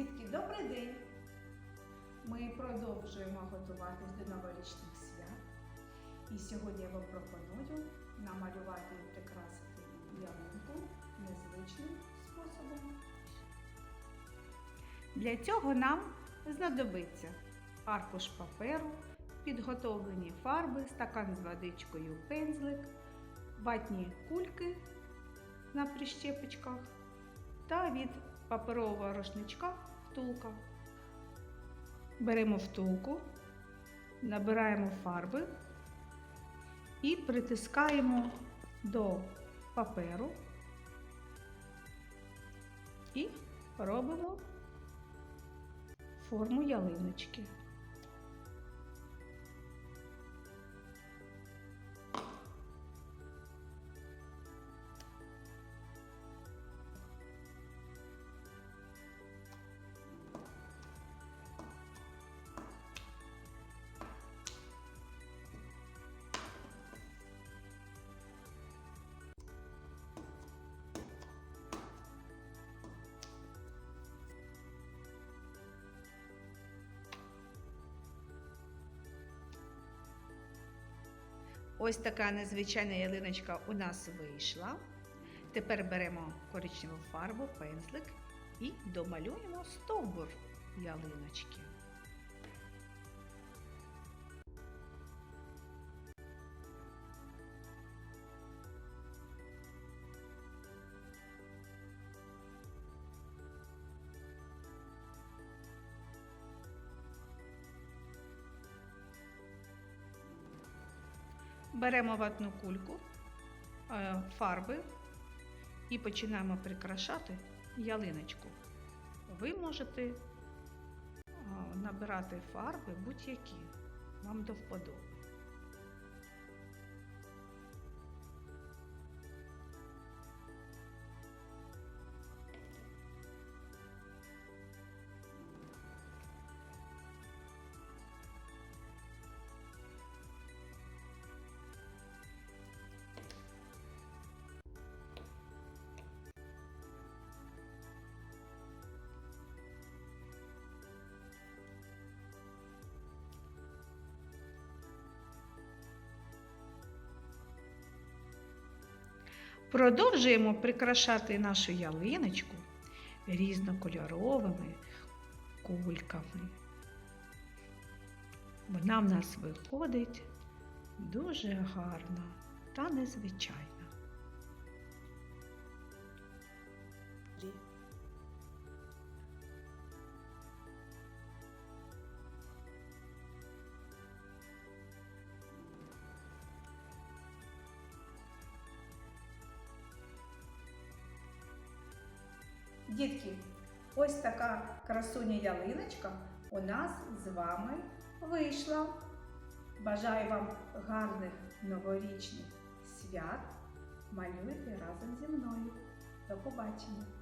Дітки, добрий день! Ми продовжуємо готуватись до новорічних свят. І сьогодні я вам пропоную намалювати і прикрасити ялинку незвичним способом. Для цього нам знадобиться аркуш паперу, підготовлені фарби, стакан з водичкою, пензлик, ватні кульки на прищепочках та від паперового рушничка втулка. Беремо втулку, набираємо фарби і притискаємо до паперу і робимо форму ялиночки. Ось така незвичайна ялиночка у нас вийшла. Тепер беремо коричневу фарбу, пензлик і домалюємо стовбур ялиночки. Беремо ватну кульку, е, фарби і починаємо прикрашати ялиночку. Ви можете е, набирати фарби будь-які вам до вподоби. Продовжуємо прикрашати нашу ялиночку різнокольоровими кульками. Вона в нас виходить дуже гарна та незвичайна. Дітки, ось така красуня ялиночка у нас з вами вийшла. Бажаю вам гарних новорічних свят. Малюйте разом зі мною. До побачення!